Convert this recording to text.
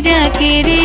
ডাকে রে